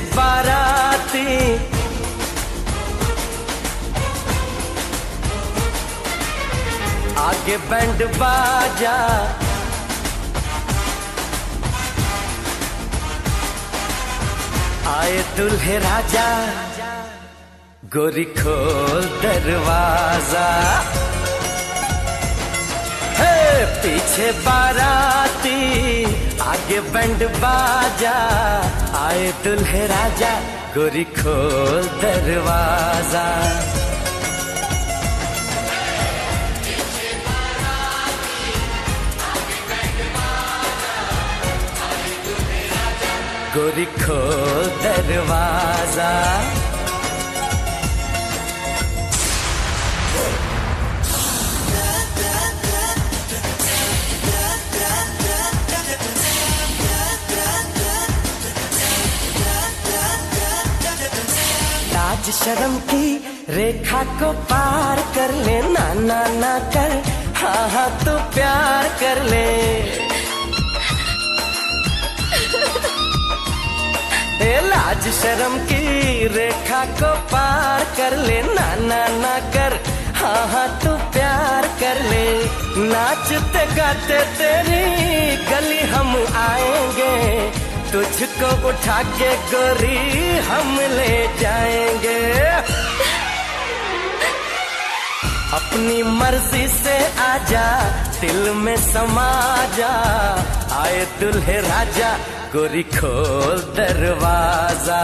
बाराती। आगे बैंड बाजा। आए दुल्हे राजा। गोरी खोल दरवाज़ा। हे पीछे बाराती। आगे बैंड बाजा आए दुल्हे राजा गोरी खोल दरवाज़ा। गोरी खोल दरवाज़ा। लाज शर्म की रेखा को पार कर ले ना ना ना कर। हाँ हाँ तो प्यार कर ले। लाज शर्म की रेखा को पार कर ले ना ना ना कर। हाँ हाँ तू प्यार कर ले। नाचते गाते तेरी गली हम आएँगे। तुझको उठा के गोरी हम ले जाएँगे। अपनी मर्ज़ी से आजा, दिल में समा जा। आए दुल्हे राजा, गोरी खोल दरवाज़ा।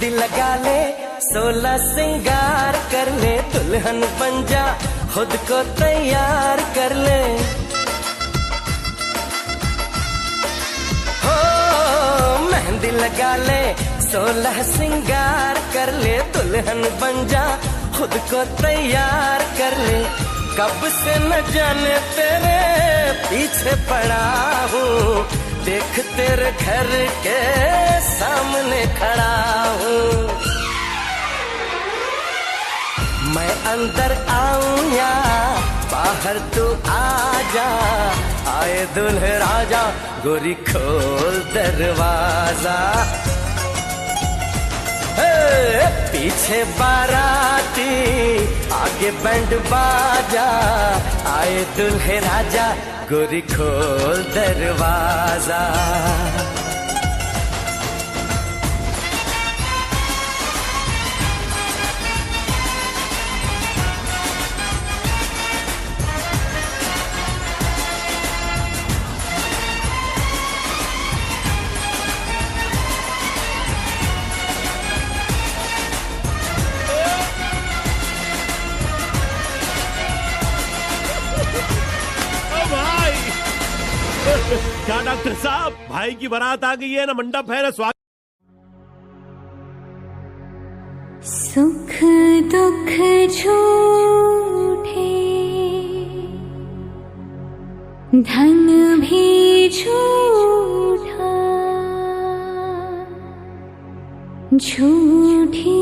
मेहंदी लगा ले, सोलह सिंगार कर ले, दुल्हन बन जा, खुद को तैयार कर ले। हो, मेहंदी लगा ले, सोलह सिंगार कर ले, दुल्हन बन जा, खुद को तैयार कर ले। कब से न जाने तेरे पीछे पड़ा हूँ देख तेरे घर के सामने खड़ा हूँ। मैं अंदर आऊँ या बाहर तू आ जा आए दुल्हे राजा, गोरी खोल दरवाज़ा। पीछे बाराती आगे बैंड बाजा आए दुल्हे राजा गोरी खोल दरवाज़ा। की बरात आ गई है, ना मंडप है, ना स्वागत सुख दुख झूठे, धन भी झूठा, झूठी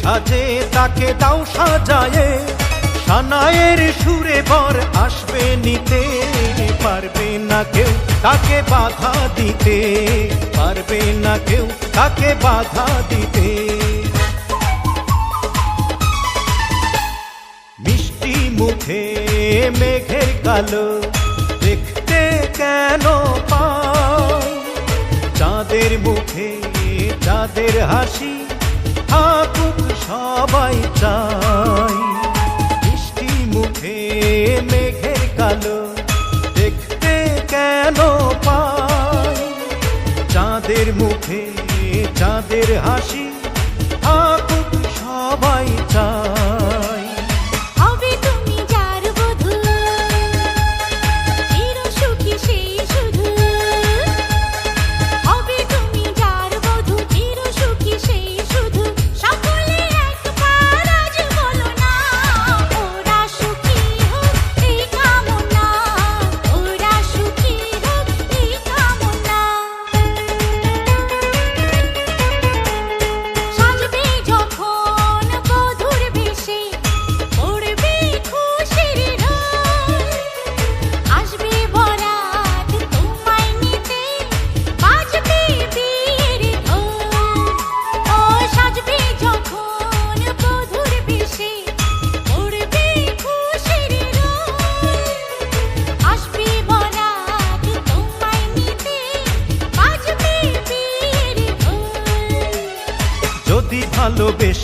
সাজে, তাকে দাও সাজায়ে। সানায়ের সুরে বর আসবে নিতে, পারবে না কেউ তাকে বাধা দিতে, পারবে না কেউ তাকে বাধা দিতে। মিষ্টি মুখে মেঘের কালো দেখতে কেন পা চাঁদের মুখে, চাঁদের হাসি সবাই চাই। মিষ্টি মুখে মেঘের কালো দেখতে কেন পাই? চাঁদের মুখে, চাঁদের হাসি থাকুক সবাই চাই।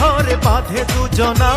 ঘর বাঁধে দুজনা।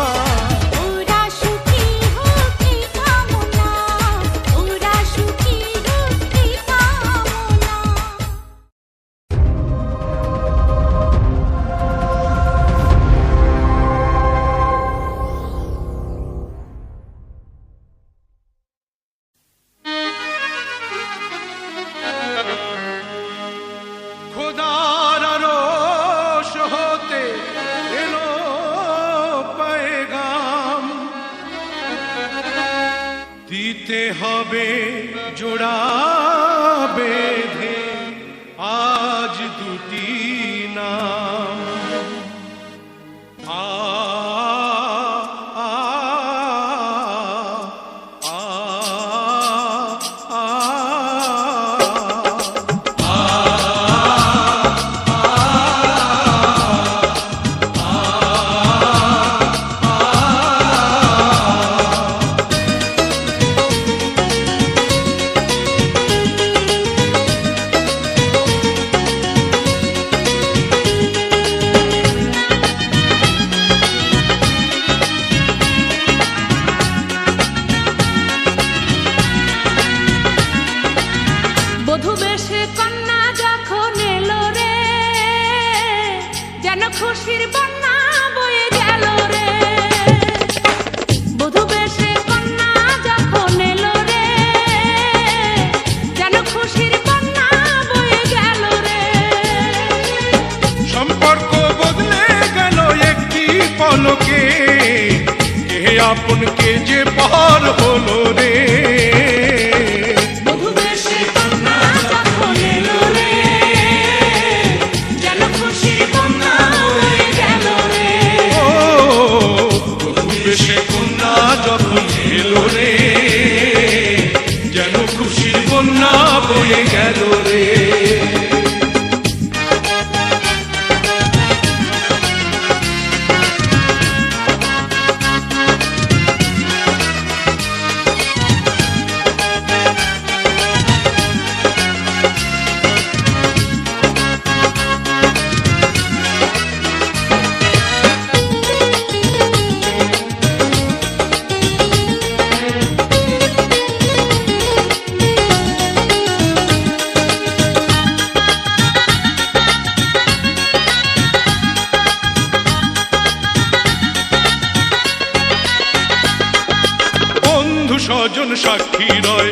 সাক্ষী নয়।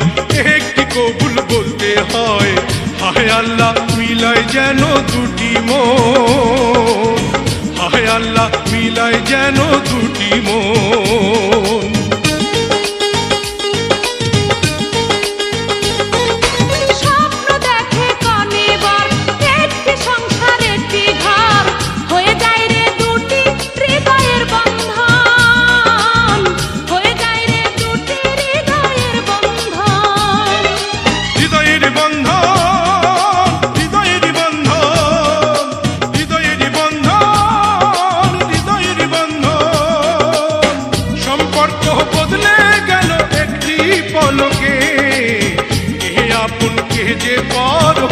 একটি কবুল বলতে হয়? হায় আল্লাহ মিলায় যেন দুটি মো হায় আল্লাহ মিলায় যেন দুটি মো de poro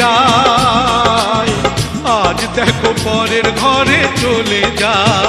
যায়। আজ দেখো পরের ঘরে চলে যায়।